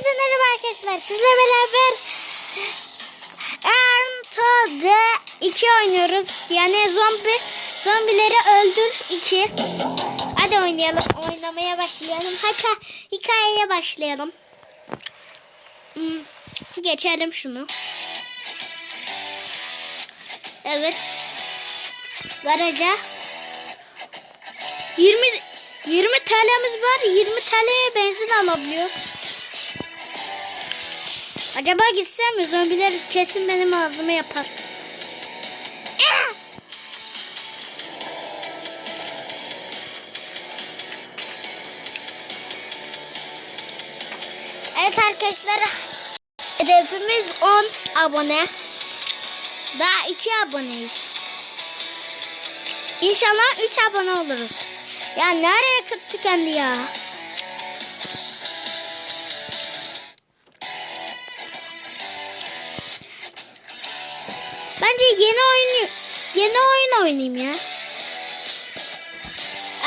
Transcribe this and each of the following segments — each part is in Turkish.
Herkese merhaba arkadaşlar. Sizle beraber Ento de 2 oynuyoruz. Yani zombi zombileri öldür 2. Hadi oynayalım. Oynamaya başlayalım. Hatta hikayeye başlayalım. Hmm, Geçelim şunu. Evet. Garaja. 20 20 TL'miz var. 20 TL'ye benzin alabiliyoruz. Acaba gitsem mi? Zombiler kesin benim ağzıma yapar. Evet arkadaşlar. Hedefimiz 10 abone. Daha 2 aboneyiz. İnşallah 3 abone oluruz. Ya nereye tükendi ya? Bence yeni oyun yeni oyun oynayayım ya.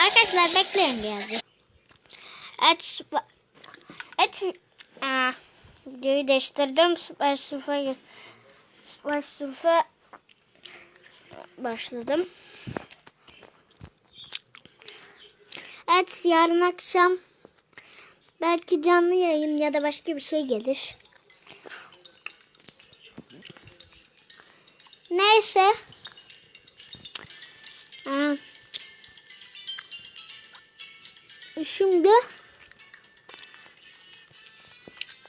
Arkadaşlar bekleyin biraz. Evet, süper. Evet, aa, videoyu değiştirdim. Süper Surf'a Süper Surf'a başladım. Evet yarın akşam belki canlı yayın ya da başka bir şey gelir. Neyse. Şimdi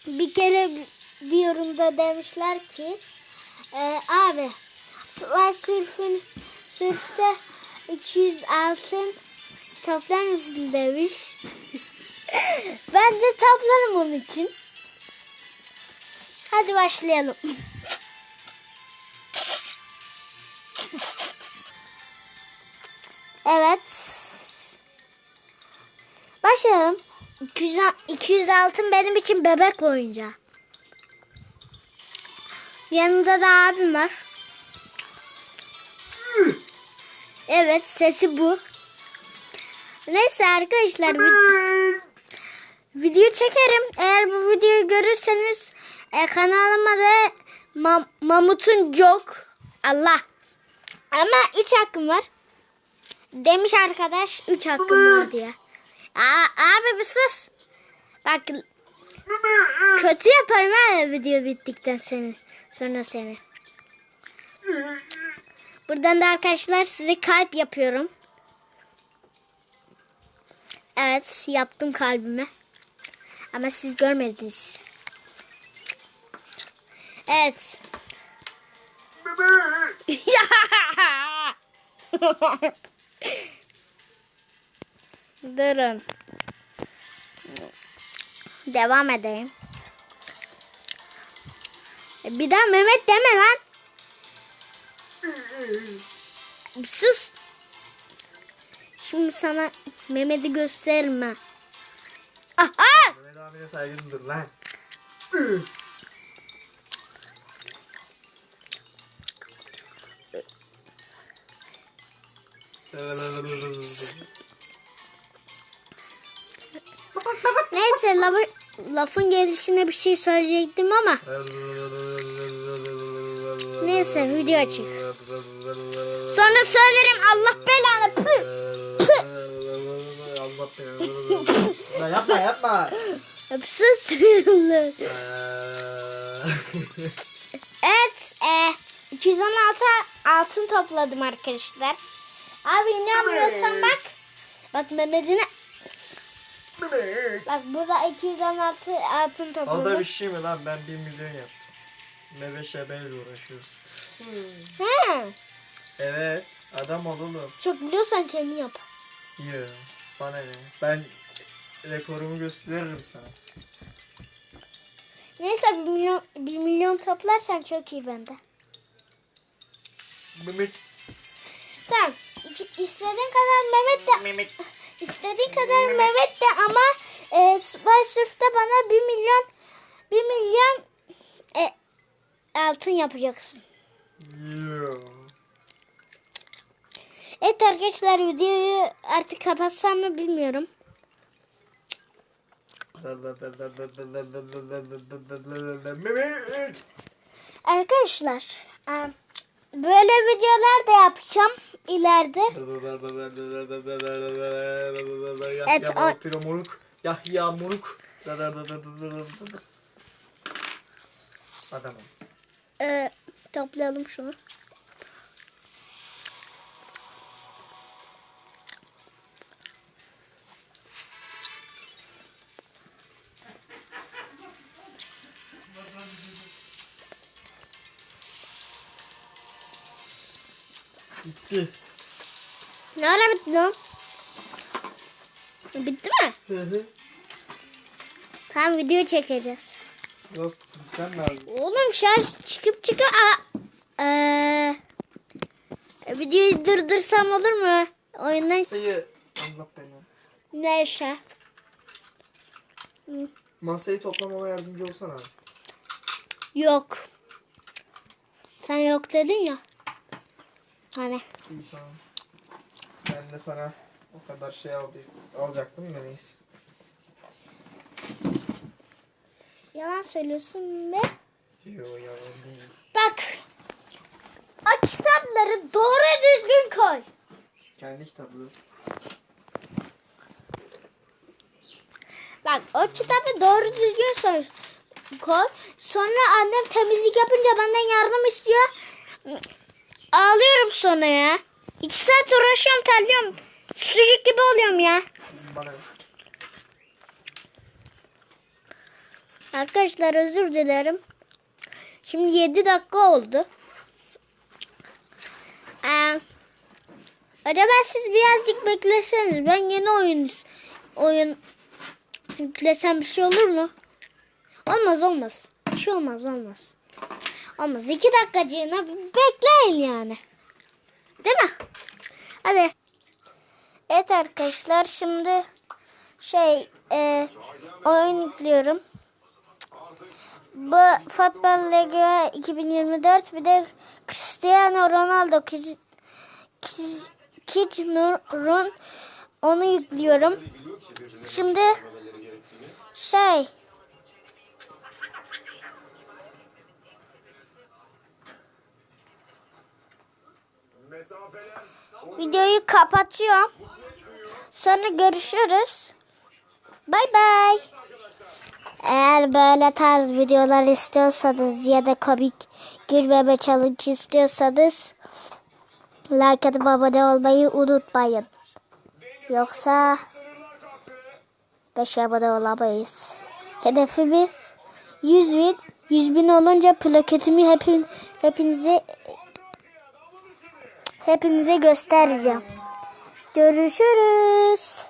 bir kere bir yorumda demişler ki e, abi Süper Sürf'ün sürfte 200 altın toplar mısın demiş. ben de toplarım onun için. Hadi başlayalım. evet. Başlayalım. 200, 200 altın benim için bebek oyuncağı. Yanında da abim var. Evet sesi bu. Neyse arkadaşlar vid- video çekerim. Eğer bu videoyu görürseniz e, kanalıma da Ma- Mamut'un Jok Allah. Ama 3 hakkım var. Demiş arkadaş 3 hakkım var diye. Aa, abi bir sus. Bak kötü yaparım ha video bittikten seni. Sonra seni. Buradan da arkadaşlar size kalp yapıyorum. Evet yaptım kalbime. Ama siz görmediniz. Evet. Durun. Devam edeyim. E, Bir daha Mehmet deme lan. Sus. Şimdi sana Mehmet'i gösteririm ha. Aha! Mehmet abine saygındır lan. Neyse lafı, lafın gelişine bir şey söyleyecektim ama Neyse, video açık. sonra söylerim Allah belanı. Püh. Allah belanı. Lan yapma yapma. Sus. evet. E, 216 altın topladım arkadaşlar. Abi inanmıyorsan bak. Bak Mehmet'ine. Bak burada 216 altın O da bir şey mi lan ben 1 milyon yaptım. Meve şebeyle uğraşıyoruz. He. Evet adam ol oğlum. Çok biliyorsan kendin yap. Yo bana ne. Ben rekorumu gösteririm sana. Neyse 1 milyon, 1 milyon toplarsan çok iyi bende. Mehmet. Tamam. İki, istediğin kadar Mehmet de Mehmet. İstediğin kadar Mehmet de ama e, Süper Surf'te bana 1 milyon 1 milyon e, altın yapacaksın. Yo. Evet arkadaşlar videoyu artık kapatsam mı bilmiyorum. Arkadaşlar e, böyle videolar da yapacağım ileride. Evet, Yahya o- Piro Moruk. Yahya Moruk. Adamım. E, toplayalım şunu. Bitti. Ne ara bitti lan? Bitti mi? Hı hı. Tamam video çekeceğiz. Yok sen lazım. Oğlum şarj çıkıp çıkıp Aa, eee, videoyu durdursam olur mu? Oyundan Masayı Allah beni. neyse. Masayı toplamama yardımcı olsana. Yok. Sen yok dedin ya. Hani tamam. Ben de sana o kadar şey aldı, alacaktım da neyse. yalan söylüyorsun ve Yo yalan değil. bak o kitapları doğru düzgün koy. Kendi kitabı. Bak o kitabı doğru düzgün koy. Sonra annem temizlik yapınca benden yardım istiyor. Ağlıyorum sonra ya. İki saat uğraşıyorum terliyorum. Sucuk gibi oluyorum ya. Arkadaşlar özür dilerim. Şimdi 7 dakika oldu. Ee, acaba siz birazcık bekleseniz ben yeni oyun oyun yüklesem bir şey olur mu? Olmaz olmaz. Bir şey olmaz olmaz. Olmaz. 2 dakikacığına bekleyin yani. Değil mi? Hadi. Evet arkadaşlar şimdi şey e, oyun yüklüyorum. Bu Futbol Ligi 2024 bir de Cristiano Ronaldo Kic- Kicnur'un onu yüklüyorum. Şimdi şey videoyu kapatıyorum. Sonra görüşürüz. Bay bay. Eğer böyle tarz videolar istiyorsanız ya da komik gülmeme challenge istiyorsanız like atıp abone olmayı unutmayın. Yoksa 5 abone olamayız. Hedefimiz 100 bin. 100 bin olunca plaketimi hepin, hepinize hepinize göstereceğim. Görüşürüz.